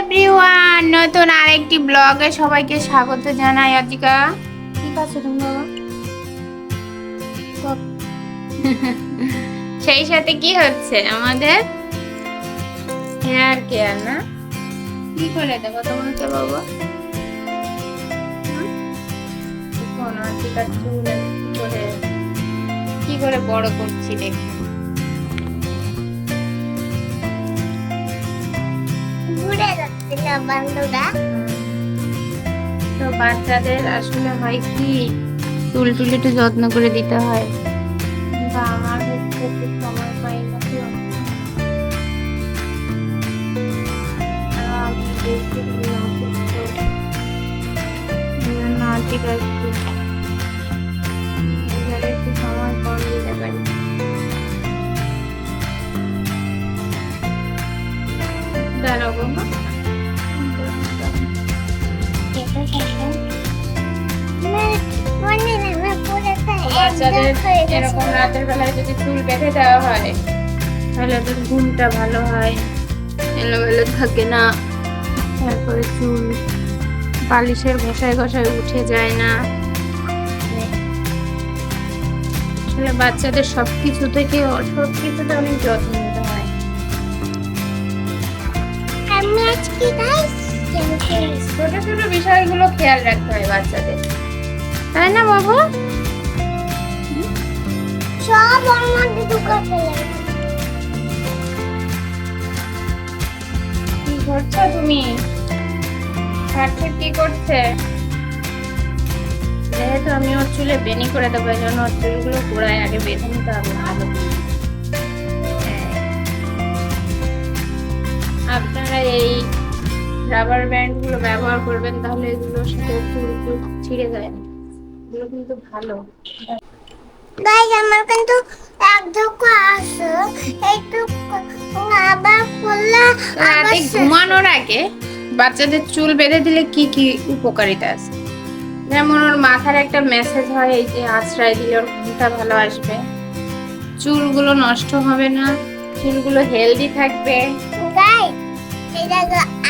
Everyone নতুন আরেকটি ব্লগে সবাইকে স্বাগত জানাই আজিকা ঠিক আছে তুমি বাবা সেই সাথে কি হচ্ছে আমাদের? হেয়ার কেয়ার না? কি করে দেবো বাবা? দেখুন আজিকার চুল কি করে বড় করছি দেখুন না তো বাচ্চাদের আসলে হয় কি চুল টুল একটু যত্ন করে দিতে হয়। কিন্তু আমার হচ্ছে একটু সময় পাই না অসুস্থ। এই জন্য আজকে বাচ্চাদের। এরকম রাতের বেলায় যদি চুল বেঁধে দেওয়া হয় তাহলে ওদের ঘুমটা ভালো হয়। এলোমেলো থাকে না। তারপরে চুল বালিশের ঘষায় ঘষায় উঠে যায় না। আসলে বাচ্চাদের সবকিছু থেকে সব কিছুতে অনেক যত্ন নিতে হয়। ছোট ছোট বিষয়গুলো খেয়াল রাখতে হয় বাচ্চাদের। তাই না বাবু? সব ওর মধ্যে ফেলে কি করছ তুমি? কাঠের কি করছে? যেহেতু আমি ওর চুলে বেনি করে দেবো, এই জন্য ওর চুলগুলো গোড়ায় আগে বেঁধে নিতে হবে ভালো হ্যাঁ। আপনারা এই রাবার ব্যান্ডগুলো ব্যবহার করবেন, তাহলে এগুলোর সাথে চুল চুল ছিঁড়ে যায় না। এগুলো কিন্তু ভালো। গাইস আমার কিন্তু এক ধোকা আছে। একটু আবার করলে রাতে ঘুমানোর আগে বাচ্চাদের চুল বেঁধে দিলে কি কি উপকারিতা আছে? যেমন ওর মাথার একটা মেসেজ হয় এই যে আশ্রয় দিলে ওর ঘুমটা ভালো আসবে। চুলগুলো নষ্ট হবে না চুলগুলো হেলদি থাকবে। গাইস এটা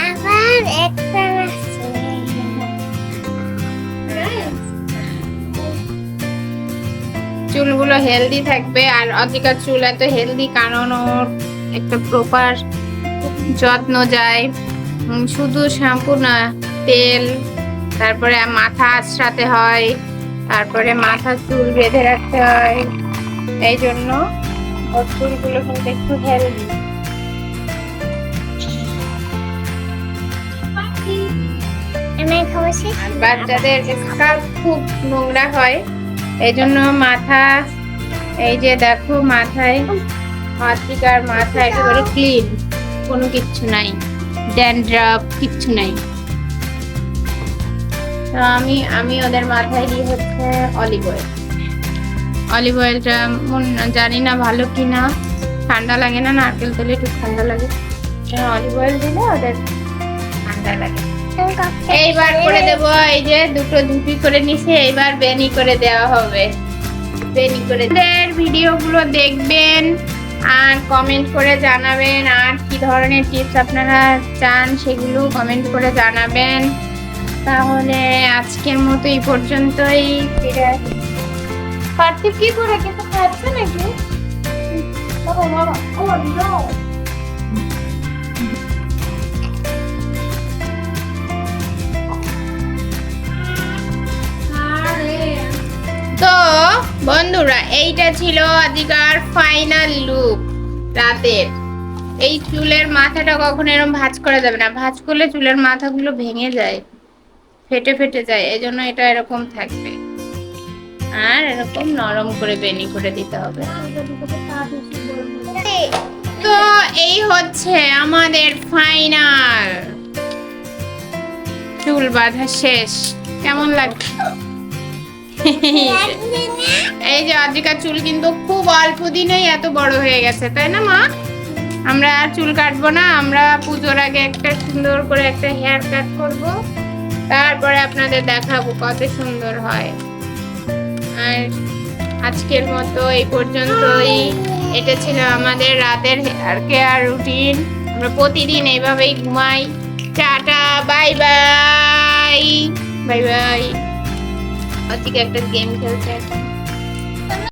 আবার একটা চুলগুলো হেলদি থাকবে আর অধিকার চুল এত হেলদি কারণ ওর একটা প্রপার যত্ন যায়। শুধু শ্যাম্পু না তেল তারপরে মাথা আঁচড়াতে হয় তারপরে মাথা চুল বেঁধে রাখতে হয়। এই জন্য ওর চুলগুলো কিন্তু একটু হেলদি বাচ্চাদের স্কাল্প খুব নোংরা হয়। এই জন্য মাথা, এই যে দেখো মাথায়, মাতৃকার মাথা একেবারে ক্লিন কোনো কিচ্ছু নাই ড্যান্ড্রাফ কিচ্ছু নাই। তো আমি আমি ওদের মাথায় দিই হচ্ছে অলিভ অয়েল অলিভ অয়েলটা জানি না ভালো কি না ঠান্ডা লাগে না, নারকেল তেলে একটু ঠান্ডা লাগে। অলিভ অয়েল দিলে ওদের ঠান্ডা লাগে। এইবার করে দেব এই যে দুটো দুটি করে নিছি এইবার বেনি করে দেওয়া হবে। বেনি করে ভিডিওগুলো দেখবেন আর কমেন্ট করে জানাবেন আর কি ধরনের টিপস আপনারা চান সেগুলো কমেন্ট করে জানাবেন। তাহলে আজকের মতো এই পর্যন্তই পার্থিব কি করে কিছু খাচ্ছে নাকি? oh no! বন্ধুরা, এইটা ছিল আজকার ফাইনাল লুক রাতের। এই চুলের মাথাটা কখনো এরকম ভাঁজ করা যাবে না। ভাঁজ করলে চুলের মাথাগুলো ভেঙে যায়, ফেটে ফেটে যায় এই জন্য এটা এরকম থাকবে। আর এরকম নরম করে বেনি করে দিতে হবে। তো এই হচ্ছে আমাদের ফাইনাল চুল বাঁধা শেষ। কেমন লাগছে? এই যে আজিকার চুল কিন্তু খুব অল্প দিনেই এত বড় হয়ে গেছে, তাই না মা? আমরা আর চুল কাটবো না, আমরা পুজোর আগে একটা সুন্দর করে একটা হেয়ার কাট করব, তারপরে আপনাদের দেখাবো কত সুন্দর হয়। আর আজকের মতো এই পর্যন্তই। এটা ছিল আমাদের রাতের হেয়ার কেয়ার রুটিন আমরা প্রতিদিন এইভাবেই ঘুমাই। Tata, bye bye. Bye bye. আজকে একটা গেম খেলছে এখন